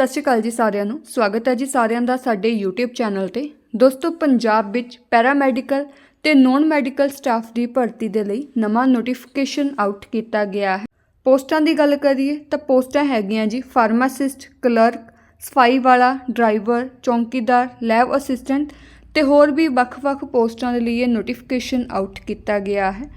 ਸਤਿ ਸ਼੍ਰੀ ਅਕਾਲ ਜੀ ਸਾਰਿਆਂ ਨੂੰ। ਸਵਾਗਤ ਹੈ ਜੀ ਸਾਰਿਆਂ ਦਾ ਸਾਡੇ YouTube ਚੈਨਲ ਤੇ। ਦੋਸਤੋ, ਪੰਜਾਬ ਵਿੱਚ ਪੈਰਾਮੈਡੀਕਲ ਤੇ ਨੋਨ ਮੈਡੀਕਲ ਸਟਾਫ ਦੀ ਭਰਤੀ ਦੇ ਲਈ ਨਵਾਂ ਨੋਟੀਫਿਕੇਸ਼ਨ ਆਊਟ ਕੀਤਾ ਗਿਆ ਹੈ। ਪੋਸਟਾਂ ਦੀ ਗੱਲ ਕਰੀਏ ਤਾਂ ਪੋਸਟਾਂ ਹੈਗੀਆਂ ਜੀ ਫਾਰਮਾਸਿਸਟ ਕਲਰਕ ਸਫ਼ਾਈ ਵਾਲਾ ਡਰਾਈਵਰ ਚੌਂਕੀਦਾਰ ਲੈਬ ਅਸਿਸਟੈਂਟ ਤੇ ਹੋਰ ਵੀ ਵੱਖ-ਵੱਖ ਪੋਸਟਾਂ ਦੇ ਲਈ ਇਹ ਨੋਟੀਫਿਕੇਸ਼ਨ ਆਊਟ ਕੀਤਾ ਗਿਆ ਹੈ।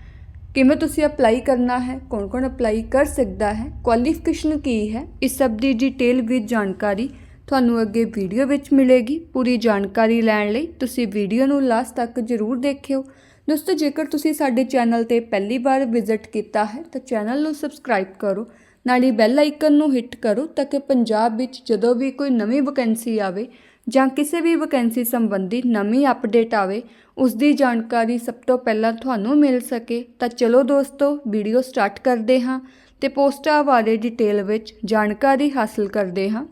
ਕਿਵੇਂ ਤੁਸੀਂ ਅਪਲਾਈ ਕਰਨਾ ਹੈ, ਕੌਣ-ਕੌਣ ਅਪਲਾਈ ਕਰ ਸਕਦਾ ਹੈ ਕੁਆਲੀਫਿਕੇਸ਼ਨ ਕੀ ਹੈ, ਇਸ ਸਭ ਦੀ ਡਿਟੇਲ ਵਿੱਚ ਜਾਣਕਾਰੀ ਤੁਹਾਨੂੰ ਅੱਗੇ ਵੀਡੀਓ ਵਿੱਚ ਮਿਲੇਗੀ। ਪੂਰੀ ਜਾਣਕਾਰੀ ਲੈਣ ਲਈ ਤੁਸੀਂ ਵੀਡੀਓ ਨੂੰ ਲਾਸਟ ਤੱਕ ਜ਼ਰੂਰ ਦੇਖਿਓ। ਦੋਸਤੋ, ਜੇਕਰ ਤੁਸੀਂ ਸਾਡੇ ਚੈਨਲ ਤੇ ਪਹਿਲੀ ਵਾਰ ਵਿਜ਼ਿਟ ਕੀਤਾ ਹੈ, ਤਾਂ ਚੈਨਲ ਨੂੰ ਸਬਸਕ੍ਰਾਈਬ ਕਰੋ, ਨਾਲ ਹੀ ਬੈਲ ਆਈਕਨ ਨੂੰ ਹਿੱਟ ਕਰੋ, ਤਾਂ ਕਿ ਪੰਜਾਬ ਵਿੱਚ ਜਦੋਂ ਵੀ ਕੋਈ ਨਵੀਂ ਵੈਕੈਂਸੀ ਆਵੇ ਜਾਂ ਕਿਸੇ ਵੀ ਵੈਕੈਂਸੀ ਸੰਬੰਧੀ ਨਵੀਂ ਅਪਡੇਟ ਆਵੇ, ਉਸ ਦੀ ਜਾਣਕਾਰੀ ਸਭ ਤੋਂ ਪਹਿਲਾਂ ਤੁਹਾਨੂੰ ਮਿਲ ਸਕੇ। ਤਾਂ ਚਲੋ ਦੋਸਤੋ ਵੀਡੀਓ ਸਟਾਰਟ ਕਰਦੇ ਹਾਂ ਤੇ ਪੋਸਟਾਂ ਬਾਰੇ ਡਿਟੇਲ ਵਿੱਚ ਜਾਣਕਾਰੀ ਹਾਸਲ ਕਰਦੇ ਹਾਂ।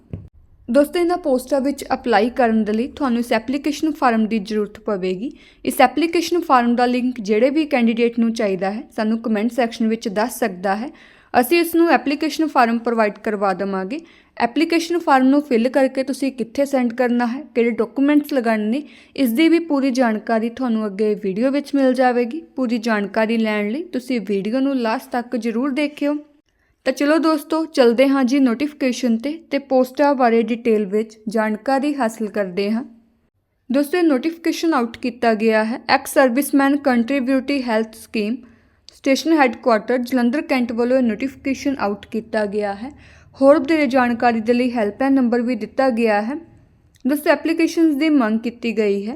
ਦੋਸਤੋ, ਇਹਨਾਂ ਪੋਸਟਾਂ ਵਿੱਚ ਅਪਲਾਈ ਕਰਨ ਦੇ ਲਈ ਤੁਹਾਨੂੰ ਇਸ ਐਪਲੀਕੇਸ਼ਨ ਫਾਰਮ ਦੀ ਜ਼ਰੂਰਤ ਪਵੇਗੀ। ਇਸ ਐਪਲੀਕੇਸ਼ਨ ਫਾਰਮ ਦਾ ਲਿੰਕ ਜਿਹੜੇ ਵੀ ਕੈਂਡੀਡੇਟ ਨੂੰ ਚਾਹੀਦਾ ਹੈ, ਸਾਨੂੰ ਕਮੈਂਟ ਸੈਕਸ਼ਨ ਵਿੱਚ ਦੱਸ ਸਕਦਾ ਹੈ। ਅਸੀਂ ਇਸ ਨੂੰ ਐਪਲੀਕੇਸ਼ਨ ਫਾਰਮ ਪ੍ਰੋਵਾਈਡ ਕਰਵਾ ਦੇਵਾਂਗੇ। ਐਪਲੀਕੇਸ਼ਨ ਫਾਰਮ ਨੂੰ ਫਿਲ ਕਰਕੇ ਤੁਸੀਂ ਕਿੱਥੇ ਸੈਂਡ ਕਰਨਾ ਹੈ, ਕਿਹੜੇ ਡਾਕੂਮੈਂਟਸ ਲਗਾਉਣੇ ਨੇ ਇਸ ਦੀ ਵੀ ਪੂਰੀ ਜਾਣਕਾਰੀ ਤੁਹਾਨੂੰ ਅੱਗੇ ਵੀਡੀਓ ਵਿੱਚ ਮਿਲ ਜਾਵੇਗੀ। ਪੂਰੀ ਜਾਣਕਾਰੀ ਲੈਣ ਲਈ ਤੁਸੀਂ ਵੀਡੀਓ ਨੂੰ ਲਾਸਟ ਤੱਕ ਜ਼ਰੂਰ ਦੇਖਿਓ। ਤਾਂ ਚਲੋ ਦੋਸਤੋ, ਚਲਦੇ ਹਾਂ ਜੀ ਨੋਟੀਫਿਕੇਸ਼ਨ ਤੇ ਤੇ ਪੋਸਟਾਂ ਬਾਰੇ ਡਿਟੇਲ ਵਿੱਚ ਜਾਣਕਾਰੀ ਹਾਸਲ ਕਰਦੇ ਹਾਂ। ਦੋਸਤੋ ਨੋਟੀਫਿਕੇਸ਼ਨ ਆਊਟ ਕੀਤਾ ਗਿਆ ਹੈ। Ex serviceman contributory health scheme station headquarter Jalandhar cantt ਵੱਲੋਂ ਇਹ ਨੋਟੀਫਿਕੇਸ਼ਨ ਆਊਟ ਕੀਤਾ ਗਿਆ ਹੈ। ਹੋਰ ਵਧੇਰੇ ਜਾਣਕਾਰੀ ਦੇ ਲਈ ਹੈਲਪਲਾਈਨ ਨੰਬਰ ਵੀ ਦਿੱਤਾ ਗਿਆ ਹੈ। ਦੋਸਤੋ ਐਪਲੀਕੇਸ਼ਨਸ ਦੀ ਮੰਗ ਕੀਤੀ ਗਈ ਹੈ।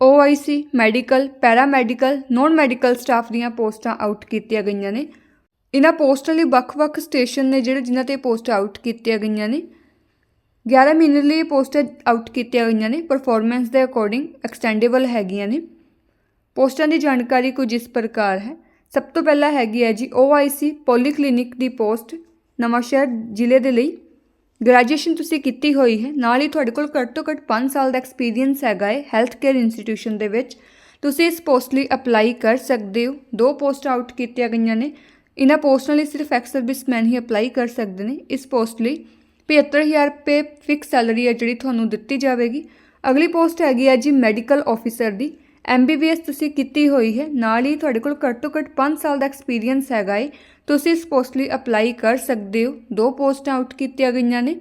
OIC medical paramedical non medical staff ਦੀਆਂ ਪੋਸਟਾਂ ਆਊਟ ਕੀਤੀਆਂ ਗਈਆਂ ਨੇ। ਇਹਨਾਂ ਪੋਸਟਾਂ ਲਈ ਵੱਖ-ਵੱਖ ਸਟੇਸ਼ਨ ਨੇ ਜਿਹੜੇ ਜਿਨ੍ਹਾਂ ਤੇ ਪੋਸਟ ਆਊਟ ਕੀਤੀਆਂ ਗਈਆਂ ਨੇ। 11 ਮਹੀਨੇ ਲਈ ਇਹ ਪੋਸਟਾਂ ਆਊਟ ਕੀਤੀਆਂ ਗਈਆਂ ਨੇ। ਪਰਫਾਰਮੈਂਸ ਦੇ ਅਕੋਰਡਿੰਗ ਐਕਸਟੈਂਡੇਬਲ ਹੈਗੀਆਂ ਨੇ। ਪੋਸਟਾਂ ਦੀ ਜਾਣਕਾਰੀ ਕੁਝ ਇਸ ਪ੍ਰਕਾਰ ਹੈ। ਸਭ ਤੋਂ ਪਹਿਲਾਂ ਹੈਗੀ ਹੈ ਜੀ OIC ਪੋਲੀਕਲੀਨਿਕ ਦੀ ਪੋਸਟ। ਨਵਾਂਸ਼ਹਿਰ ਜ਼ਿਲ੍ਹੇ ਦੇ ਲਈ ਗ੍ਰੈਜੂਏਸ਼ਨ ਤੁਸੀਂ ਕੀਤੀ ਹੋਈ ਹੈ। ਨਾਲ ਹੀ ਤੁਹਾਡੇ ਕੋਲ ਘੱਟ ਤੋਂ ਘੱਟ 5 ਸਾਲ ਦਾ ਐਕਸਪੀਰੀਅੰਸ ਹੈਗਾ ਹੈ ਹੈਲਥ ਕੇਅਰ ਇੰਸਟੀਟਿਊਸ਼ਨ ਦੇ ਵਿੱਚ। ਤੁਸੀਂ ਇਸ ਪੋਸਟ ਲਈ ਅਪਲਾਈ ਕਰ ਸਕਦੇ ਹੋ। ਦੋ ਪੋਸਟ ਆਊਟ ਕੀਤੀਆਂ ਗਈਆਂ ਨੇ। ਇਹਨਾਂ ਪੋਸਟਾਂ ਲਈ ਸਿਰਫ ਐਕਸ ਸਰਵਿਸਮੈਨ ਹੀ ਅਪਲਾਈ ਕਰ ਸਕਦੇ ਨੇ। ਇਸ ਪੋਸਟ ਲਈ 75000 ਰੁਪਏ ਫਿਕਸ ਸੈਲਰੀ ਹੈ ਜਿਹੜੀ ਤੁਹਾਨੂੰ ਦਿੱਤੀ ਜਾਵੇਗੀ। ਅਗਲੀ ਪੋਸਟ ਹੈਗੀ ਹੈ ਜੀ ਮੈਡੀਕਲ ਆਫੀਸਰ ਦੀ। ਐਮਬੀਬੀਐਸ ਤੁਸੀਂ ਕੀਤੀ ਹੋਈ ਹੈ, ਨਾਲ ਹੀ ਤੁਹਾਡੇ ਕੋਲ ਘੱਟ ਤੋਂ ਘੱਟ 5 ਸਾਲ ਦਾ ਐਕਸਪੀਰੀਅੰਸ ਹੈਗਾ ਏ। ਤੁਸੀਂ ਇਸ ਪੋਸਟ ਲਈ ਅਪਲਾਈ ਕਰ ਸਕਦੇ ਹੋ। ਦੋ ਪੋਸਟਾਂ ਆਊਟ ਕੀਤੀਆਂ ਗਈਆਂ ਨੇ।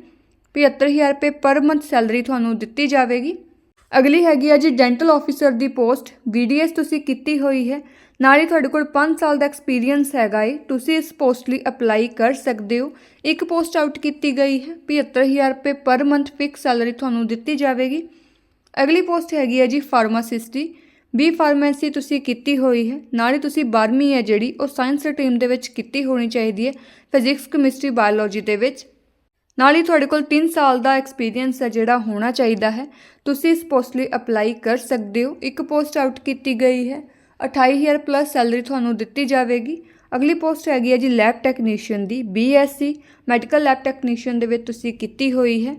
75000 ਰੁਪਏ ਪਰ ਮੰਥ ਸੈਲਰੀ ਤੁਹਾਨੂੰ ਦਿੱਤੀ ਜਾਵੇਗੀ। ਅਗਲੀ ਹੈਗੀ ਆ ਜੀ ਡੈਂਟਲ ਆਫੀਸਰ ਦੀ ਪੋਸਟ ਬੀਡੀਐਸ ਤੁਸੀਂ ਕੀਤੀ ਹੋਈ ਹੈ। ਨਾਲ ਹੀ ਤੁਹਾਡੇ ਕੋਲ 5 ਸਾਲ ਦਾ ਐਕਸਪੀਰੀਅੰਸ ਹੈਗਾ ਏ। ਤੁਸੀਂ ਇਸ ਪੋਸਟ ਲਈ ਅਪਲਾਈ ਕਰ ਸਕਦੇ ਹੋ। ਇੱਕ ਪੋਸਟ ਆਊਟ ਕੀਤੀ ਗਈ ਹੈ। 75000 ਰੁਪਏ ਪਰ ਮੰਥ ਫਿਕਸ ਸੈਲਰੀ ਤੁਹਾਨੂੰ ਦਿੱਤੀ ਜਾਵੇਗੀ। ਅਗਲੀ ਪੋਸਟ ਹੈਗੀ ਹੈ ਜੀ ਫਾਰਮਾਸਿਸਟ ਦੀ। ਬੀ ਫਾਰਮੇਸੀ ਤੁਸੀਂ ਕੀਤੀ ਹੋਈ ਹੈ, ਨਾਲ ਹੀ ਤੁਸੀਂ 12ਵੀਂ ਹੈ ਜਿਹੜੀ, ਉਹ ਸਾਇੰਸ ਸਟਰੀਮ ਦੇ ਵਿੱਚ ਕੀਤੀ ਹੋਣੀ ਚਾਹੀਦੀ ਹੈ, ਫਿਜ਼ਿਕਸ, ਕੈਮਿਸਟਰੀ, ਬਾਇਓਲੋਜੀ ਦੇ ਵਿੱਚ। ਨਾਲ ਹੀ ਤੁਹਾਡੇ ਕੋਲ 3 ਸਾਲ ਦਾ ਐਕਸਪੀਰੀਅੰਸ ਹੈ ਜਿਹੜਾ ਹੋਣਾ ਚਾਹੀਦਾ ਹੈ, ਤੁਸੀਂ ਇਸ ਪੋਸਟ ਲਈ ਅਪਲਾਈ ਕਰ ਸਕਦੇ ਹੋ। ਇੱਕ ਪੋਸਟ ਆਊਟ ਕੀਤੀ ਗਈ ਹੈ 28000 ਪਲੱਸ ਸੈਲਰੀ ਤੁਹਾਨੂੰ ਦਿੱਤੀ ਜਾਵੇਗੀ। ਅਗਲੀ ਪੋਸਟ ਹੈਗੀ ਹੈ ਜੀ ਲੈਬ ਟੈਕਨੀਸ਼ੀਅਨ ਦੀ ਬੀਐਸਸੀ ਮੈਡੀਕਲ ਲੈਬ ਟੈਕਨੀਸ਼ੀਅਨ ਦੇ ਵਿੱਚ ਤੁਸੀਂ ਕੀਤੀ ਹੋਈ ਹੈ।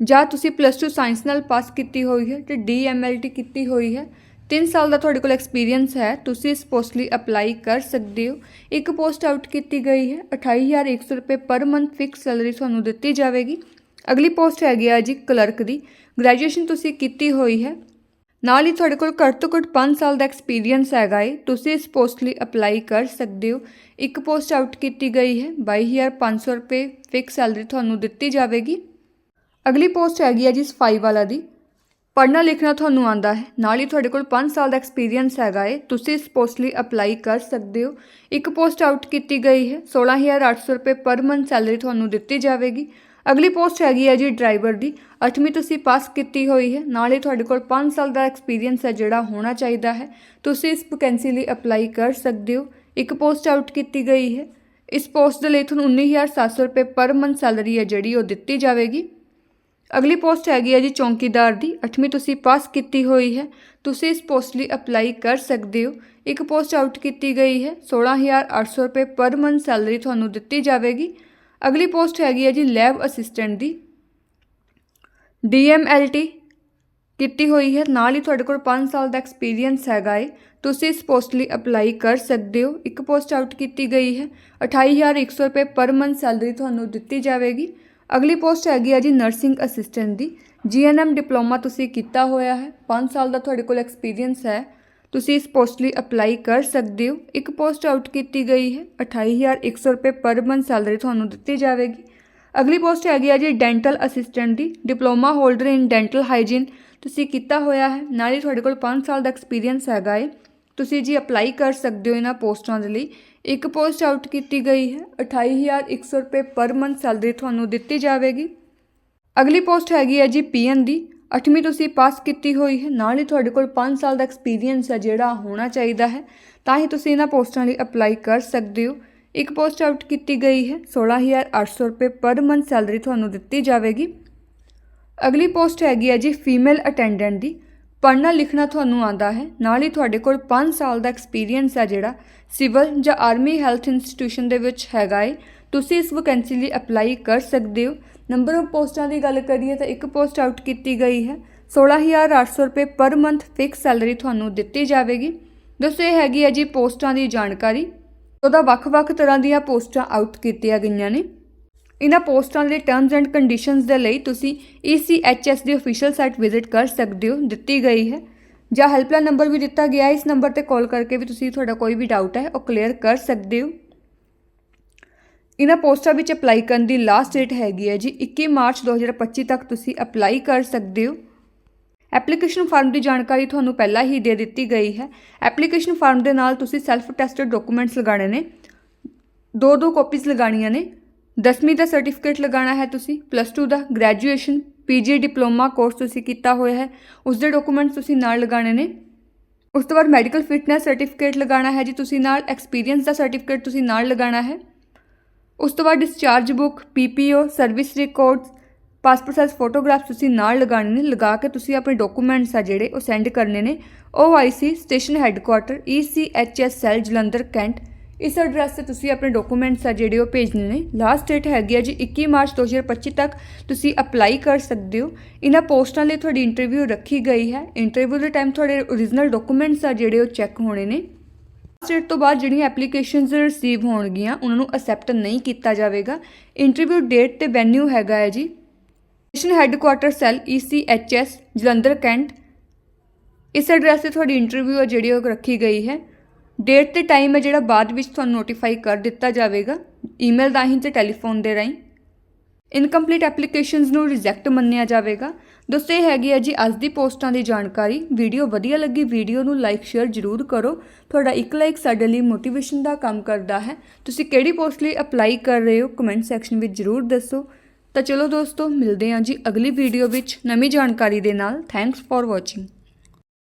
ਜਾਂ ਤੁਸੀਂ ਪਲੱਸ 2 ਸਾਇੰਸ ਨਾਲ ਪਾਸ ਕੀਤੀ ਹੋਈ ਹੈ ਤੇ ਡੀਐਮਐਲਟੀ ਕੀਤੀ ਹੋਈ ਹੈ 3 ਸਾਲ ਦਾ ਤੁਹਾਡੇ ਕੋਲ ਐਕਸਪੀਰੀਅੰਸ ਹੈ, ਤੁਸੀਂ ਇਸ ਪੋਸਟ ਲਈ ਅਪਲਾਈ ਕਰ ਸਕਦੇ ਹੋ। ਇੱਕ ਪੋਸਟ ਆਊਟ ਕੀਤੀ ਗਈ ਹੈ 28100 ਰੁਪਏ ਪਰ ਮੰਥ ਫਿਕਸ ਸੈਲਰੀ ਤੁਹਾਨੂੰ ਦਿੱਤੀ ਜਾਵੇਗੀ। ਅਗਲੀ ਪੋਸਟ ਹੈਗੀ ਆ ਜੀ ਕਲਰਕ ਦੀ। ਗ੍ਰੈਜੂਏਸ਼ਨ ਤੁਸੀਂ ਕੀਤੀ ਹੋਈ ਹੈ। ਨਾਲ ਹੀ ਤੁਹਾਡੇ ਕੋਲ ਘੱਟ ਤੋਂ ਘੱਟ 5 ਸਾਲ ਦਾ ਐਕਸਪੀਰੀਅੰਸ ਹੈਗਾ ਏ, ਤੁਸੀਂ ਇਸ ਪੋਸਟ ਲਈ ਅਪਲਾਈ ਕਰ ਸਕਦੇ ਹੋ। ਇੱਕ ਪੋਸਟ ਆਊਟ ਕੀਤੀ ਗਈ ਹੈ 22500 ਰੁਪਏ ਫਿਕਸ ਸੈਲਰੀ ਤੁਹਾਨੂੰ ਦਿੱਤੀ ਜਾਵੇਗੀ। ਅਗਲੀ ਪੋਸਟ ਹੈਗੀ ਹੈ ਜੀ ਸਫ਼ਾਈ ਵਾਲਾ ਦੀ। ਪੜ੍ਹਨਾ ਲਿਖਣਾ ਤੁਹਾਨੂੰ ਆਂਦਾ ਹੈ। ਨਾਲ ਹੀ ਤੁਹਾਡੇ ਕੋਲ 5 ਸਾਲ ਦਾ ਐਕਸਪੀਰੀਅੰਸ ਹੈਗਾ ਹੈ ਤੁਸੀਂ ਇਸ ਪੋਸਟ ਲਈ ਅਪਲਾਈ ਕਰ ਸਕਦੇ ਹੋ। ਇੱਕ ਪੋਸਟ ਆਊਟ ਕੀਤੀ ਗਈ ਹੈ। 16800 ਰੁਪਏ ਪਰ ਮੰਥ ਸੈਲਰੀ ਤੁਹਾਨੂੰ ਦਿੱਤੀ ਜਾਵੇਗੀ। ਅਗਲੀ ਪੋਸਟ ਹੈਗੀ ਹੈ ਜੀ ਡਰਾਈਵਰ ਦੀ। 8ਵੀਂ ਤੁਸੀਂ ਪਾਸ ਕੀਤੀ ਹੋਈ ਹੈ। ਨਾਲ ਹੀ ਤੁਹਾਡੇ ਕੋਲ 5 ਸਾਲ ਦਾ ਐਕਸਪੀਰੀਅੰਸ ਹੈ ਜਿਹੜਾ ਹੋਣਾ ਚਾਹੀਦਾ ਹੈ। ਤੁਸੀਂ ਇਸ ਵੈਕੈਂਸੀ ਲਈ ਅਪਲਾਈ ਕਰ ਸਕਦੇ ਹੋ। ਇੱਕ ਪੋਸਟ ਆਊਟ ਕੀਤੀ ਗਈ ਹੈ। ਇਸ ਪੋਸਟ ਦੇ ਲਈ ਤੁਹਾਨੂੰ 19700 ਰੁਪਏ ਪਰ ਮੰਥ ਸੈਲਰੀ ਹੈ ਜਿਹੜੀ ਉਹ ਦਿੱਤੀ ਜਾਵੇਗੀ। ਅਗਲੀ ਪੋਸਟ ਹੈਗੀ ਹੈ ਜੀ ਚੌਂਕੀਦਾਰ ਦੀ 8ਵੀਂ ਤੁਸੀਂ ਪਾਸ ਕੀਤੀ ਹੋਈ ਹੈ, ਤੁਸੀਂ ਇਸ ਪੋਸਟ ਲਈ ਅਪਲਾਈ ਕਰ ਸਕਦੇ ਹੋ। ਇੱਕ ਪੋਸਟ ਆਊਟ ਕੀਤੀ ਗਈ ਹੈ 16800 ਰੁਪਏ ਪਰ ਮੰਥ ਸੈਲਰੀ ਤੁਹਾਨੂੰ ਦਿੱਤੀ ਜਾਵੇਗੀ। ਅਗਲੀ ਪੋਸਟ ਹੈਗੀ ਹੈ ਜੀ ਲੈਬ ਅਸਿਸਟੈਂਟ ਦੀ। ਡੀਐਮਐਲਟੀ ਕੀਤੀ ਹੋਈ ਹੈ, ਨਾਲ ਹੀ ਤੁਹਾਡੇ ਕੋਲ 5 ਸਾਲ ਦਾ ਐਕਸਪੀਰੀਅੰਸ ਹੈਗਾ ਏ। ਤੁਸੀਂ ਇਸ ਪੋਸਟ ਲਈ ਅਪਲਾਈ ਕਰ ਸਕਦੇ ਹੋ। ਇੱਕ ਪੋਸਟ ਆਊਟ ਕੀਤੀ ਗਈ ਹੈ 28100 ਰੁਪਏ ਪਰ ਮੰਥ ਸੈਲਰੀ ਤੁਹਾਨੂੰ ਦਿੱਤੀ ਜਾਵੇਗੀ। ਅਗਲੀ ਪੋਸਟ ਹੈਗੀ ਆ ਜੀ ਨਰਸਿੰਗ ਅਸਿਸਟੈਂਟ ਦੀ। ਜੀਐਨਐਮ ਡਿਪਲੋਮਾ ਤੁਸੀਂ ਕੀਤਾ ਹੋਇਆ ਹੈ। 5 ਸਾਲ ਦਾ ਤੁਹਾਡੇ ਕੋਲ ਐਕਸਪੀਰੀਅੰਸ ਹੈ। ਤੁਸੀਂ ਇਸ ਪੋਸਟ ਲਈ ਅਪਲਾਈ ਕਰ ਸਕਦੇ ਹੋ। ਇੱਕ ਪੋਸਟ ਆਊਟ ਕੀਤੀ ਗਈ ਹੈ। 28100 ਰੁਪਏ ਪਰ ਮੰਥ ਸੈਲਰੀ ਤੁਹਾਨੂੰ ਦਿੱਤੀ ਜਾਵੇਗੀ। ਅਗਲੀ ਪੋਸਟ ਹੈਗੀ ਆ ਜੀ dental assistant the. Diploma holder in dental hygiene ਤੁਸੀਂ ਕੀਤਾ ਹੋਇਆ ਹੈ। ਨਾਲ ਹੀ ਤੁਹਾਡੇ ਕੋਲ 5 ਸਾਲ ਦਾ ਐਕਸਪੀਰੀਅੰਸ ਹੈਗਾ ਏ। ਤੁਸੀਂ ਜੀ ਅਪਲਾਈ ਕਰ ਸਕਦੇ ਹੋ ਇਹਨਾਂ ਪੋਸਟਾਂ ਦੇ ਲਈ। ਇੱਕ ਪੋਸਟ ਆਊਟ ਕੀਤੀ ਗਈ ਹੈ। 28100 ਰੁਪਏ ਪਰ ਮੰਥ ਸੈਲਰੀ ਤੁਹਾਨੂੰ ਦਿੱਤੀ ਜਾਵੇਗੀ। ਅਗਲੀ ਪੋਸਟ ਹੈਗੀ ਹੈ ਜੀ ਪੀਐਨ ਦੀ। 8ਵੀਂ ਤੁਸੀਂ ਪਾਸ ਕੀਤੀ ਹੋਈ ਹੈ। ਨਾਲ ਹੀ ਤੁਹਾਡੇ ਕੋਲ 5 ਸਾਲ ਦਾ ਐਕਸਪੀਰੀਅੰਸ ਹੈ ਜਿਹੜਾ ਹੋਣਾ ਚਾਹੀਦਾ ਹੈ। ਤਾਂ ਹੀ ਤੁਸੀਂ ਇਹਨਾਂ ਪੋਸਟਾਂ ਲਈ ਅਪਲਾਈ ਕਰ ਸਕਦੇ ਹੋ। ਇੱਕ ਪੋਸਟ ਆਊਟ ਕੀਤੀ ਗਈ ਹੈ। 16800 ਰੁਪਏ ਪਰ ਮੰਥ ਸੈਲਰੀ ਤੁਹਾਨੂੰ ਦਿੱਤੀ ਜਾਵੇਗੀ। ਅਗਲੀ ਪੋਸਟ ਹੈਗੀ ਹੈ ਜੀ ਫੀਮੇਲ ਅਟੈਂਡੈਂਟ ਦੀ। ਪੜ੍ਹਨਾ ਲਿਖਣਾ ਤੁਹਾਨੂੰ ਆਂਦਾ ਹੈ। ਨਾਲ ਹੀ ਤੁਹਾਡੇ ਕੋਲ 5 ਸਾਲ ਦਾ ਐਕਸਪੀਰੀਅੰਸ ਹੈ ਜਿਹੜਾ ਸਿਵਲ ਜਾਂ ਆਰਮੀ ਹੈਲਥ ਇੰਸਟੀਟਿਊਸ਼ਨ ਦੇ ਵਿੱਚ ਹੈਗਾ ਏ। ਤੁਸੀਂ ਇਸ ਵੈਕੈਂਸੀ ਲਈ ਅਪਲਾਈ ਕਰ ਸਕਦੇ ਹੋ। ਨੰਬਰ ਆਫ ਪੋਸਟਾਂ ਦੀ ਗੱਲ ਕਰੀਏ ਤਾਂ ਇੱਕ ਪੋਸਟ ਆਊਟ ਕੀਤੀ ਗਈ ਹੈ। 16800 ਰੁਪਏ ਪਰ ਮੰਥ ਫਿਕਸ ਸੈਲਰੀ ਤੁਹਾਨੂੰ ਦਿੱਤੀ ਜਾਵੇਗੀ। ਦੋਸਤੋ ਇਹ ਹੈਗੀ ਹੈ ਜੀ ਪੋਸਟਾਂ ਦੀ ਜਾਣਕਾਰੀ। ਉਹਦਾ ਵੱਖ-ਵੱਖ ਤਰ੍ਹਾਂ ਦੀਆਂ ਪੋਸਟਾਂ ਆਊਟ ਕੀਤੀਆਂ ਗਈਆਂ ਨੇ। ਇਹਨਾਂ ਪੋਸਟਾਂ ਦੇ ਟਰਮਸ ਐਂਡ ਕੰਡੀਸ਼ਨਸ ਦੇ ਲਈ ਤੁਸੀਂ E ECHS ਦੀ ਅਫੀਸ਼ੀਅਲ ਸਾਈਟ ਵਿਜ਼ਿਟ ਕਰ ਸਕਦੇ ਹੋ, ਦਿੱਤੀ ਗਈ ਹੈ। ਜਾਂ ਹੈਲਪਲਾਈਨ ਨੰਬਰ ਵੀ ਦਿੱਤਾ ਗਿਆ ਹੈ, ਇਸ ਨੰਬਰ ਤੇ ਕਾਲ ਕਰਕੇ ਵੀ ਤੁਸੀਂ ਤੁਹਾਡਾ ਕੋਈ ਵੀ ਡਾਊਟ ਹੈ, ਉਹ ਕਲੀਅਰ ਕਰ ਸਕਦੇ ਹੋ। ਇਹਨਾਂ ਪੋਸਟਾਂ ਵਿੱਚ ਅਪਲਾਈ ਕਰਨ ਦੀ ਲਾਸਟ ਡੇਟ ਹੈਗੀ ਹੈ ਜੀ 21 ਮਾਰਚ 2025 ਤੱਕ ਤੁਸੀਂ ਅਪਲਾਈ ਕਰ ਸਕਦੇ ਹੋ। ਐਪਲੀਕੇਸ਼ਨ ਫਾਰਮ ਦੀ ਜਾਣਕਾਰੀ ਤੁਹਾਨੂੰ ਪਹਿਲਾਂ ਹੀ ਦੇ ਦਿੱਤੀ ਗਈ ਹੈ। ਐਪਲੀਕੇਸ਼ਨ ਫਾਰਮ ਦੇ ਨਾਲ ਤੁਸੀਂ ਸੈਲਫ ਟੈਸਟਡ ਡਾਕੂਮੈਂਟਸ ਲਗਾਣੇ ਨੇ, ਦੋ ਦੋ ਕਾਪੀਜ਼ ਲਗਾਣੀਆਂ ਨੇ 10ਵੀਂ ਦਾ ਸਰਟੀਫਿਕੇਟ ਲਗਾਉਣਾ ਹੈ ਤੁਸੀਂ ਪਲੱਸ 2 ਦਾ ਗ੍ਰੈਜੂਏਸ਼ਨ ਪੀਜੀ ਡਿਪਲੋਮਾ ਕੋਰਸ ਤੁਸੀਂ ਕੀਤਾ ਹੋਇਆ ਹੈ, ਉਸ ਦੇ ਡਾਕੂਮੈਂਟਸ ਤੁਸੀਂ ਨਾਲ ਲਗਾਣੇ ਨੇ। ਉਸ ਤੋਂ ਬਾਅਦ ਮੈਡੀਕਲ ਫਿਟਨੈਸ ਸਰਟੀਫਿਕੇਟ ਲਗਾਉਣਾ ਹੈ ਜੀ, ਤੁਸੀਂ ਨਾਲ ਐਕਸਪੀਰੀਅੰਸ ਦਾ ਸਰਟੀਫਿਕੇਟ ਤੁਸੀਂ ਨਾਲ ਲਗਾਉਣਾ ਹੈ। ਉਸ ਤੋਂ ਬਾਅਦ discharge book PPO service records passport size photographs ਤੁਸੀਂ ਨਾਲ ਲਗਾਉਣੇ ਨੇ, ਲਗਾ ਕੇ ਤੁਸੀਂ ਆਪਣੇ ਡਾਕੂਮੈਂਟਸ ਆ ਜਿਹੜੇ ਉਹ ਸੈਂਡ ਕਰਨੇ ਨੇ। OIC station headquarter ECHS cell Jalandhar cantt ਇਸ ਐਡਰੈਸ ਤੇ ਤੁਸੀਂ ਆਪਣੇ ਡਾਕੂਮੈਂਟਸ ਆ ਜਿਹੜੇ ਉਹ ਭੇਜਣੇ ਨੇ। ਲਾਸਟ ਡੇਟ ਹੈਗੀ ਆ ਜੀ 21 ਮਾਰਚ 2025 ਤੱਕ। ਤੁਸੀਂ ਅਪਲਾਈ ਕਰ ਸਕਦੇ ਹੋ। ਇਹਨਾਂ ਪੋਸਟਾਂ ਲਈ ਤੁਹਾਡੀ ਇੰਟਰਵਿਊ ਰੱਖੀ ਗਈ ਹੈ। ਇੰਟਰਵਿਊ ਦੇ ਟਾਈਮ ਤੁਹਾਡੇ ਓਰੀਜਨਲ ਡਾਕੂਮੈਂਟਸ ਆ ਜਿਹੜੇ ਉਹ ਚੈੱਕ ਹੋਣੇ ਨੇ। ਸਟੇਟ ਤੋਂ ਬਾਅਦ ਜਿਹੜੀਆਂ ਐਪਲੀਕੇਸ਼ਨਸ ਰਿਸੀਵ ਹੋਣਗੀਆਂ, ਉਹਨਾਂ ਨੂੰ ਅਸੈਪਟ ਨਹੀਂ ਕੀਤਾ ਜਾਵੇਗਾ। ਇੰਟਰਵਿਊ ਡੇਟ ਤੇ ਵੈਨਿਊ ਹੈਗਾ ਹੈ ਜੀ। Station headquarter cell ECHS Jalandhar cantt ਇਸ ਐਡਰੈਸ ਤੇ ਤੁਹਾਡੀ ਇੰਟਰਵਿਊ ਆ ਜਿਹੜੀ ਉਹ ਰੱਖੀ ਗਈ ਹੈ। ਡੇਟ ਤੇ ਟਾਈਮ ਹੈ ਜਿਹੜਾ ਬਾਅਦ ਵਿੱਚ ਤੁਹਾਨੂੰ ਨੋਟੀਫਾਈ ਕਰ ਦਿੱਤਾ ਜਾਵੇਗਾ। ਈਮੇਲ ਰਾਹੀਂ ਤੇ ਟੈਲੀਫੋਨ ਦੇ ਰਾਹੀਂ। ਇਨਕੰਪਲੀਟ ਐਪਲੀਕੇਸ਼ਨਸ ਨੂੰ ਰਿਜੈਕਟ ਮੰਨਿਆ ਜਾਵੇਗਾ। ਦੋਸਤੋ, ਇਹ ਹੈਗੀ ਹੈ ਜੀ ਅੱਜ ਦੀ ਪੋਸਟਾਂ ਦੀ ਜਾਣਕਾਰੀ। ਵੀਡੀਓ ਵਧੀਆ ਲੱਗੀ, ਵੀਡੀਓ ਨੂੰ ਲਾਈਕ ਸ਼ੇਅਰ ਜ਼ਰੂਰ ਕਰੋ। ਤੁਹਾਡਾ ਇੱਕ ਲਾਈਕ ਸਾਡੇ ਲਈ ਮੋਟੀਵੇਸ਼ਨ ਦਾ ਕੰਮ ਕਰਦਾ ਹੈ। ਤੁਸੀਂ ਕਿਹੜੀ ਪੋਸਟ ਲਈ ਅਪਲਾਈ ਕਰ ਰਹੇ ਹੋ ਕਮੈਂਟ ਸੈਕਸ਼ਨ ਵਿੱਚ ਜ਼ਰੂਰ ਦੱਸੋ। ਤਾਂ ਚਲੋ ਦੋਸਤੋ, ਮਿਲਦੇ ਹਾਂ ਜੀ ਅਗਲੀ ਵੀਡੀਓ ਵਿੱਚ ਨਵੀਂ ਜਾਣਕਾਰੀ ਦੇ ਨਾਲ। Thanks for watching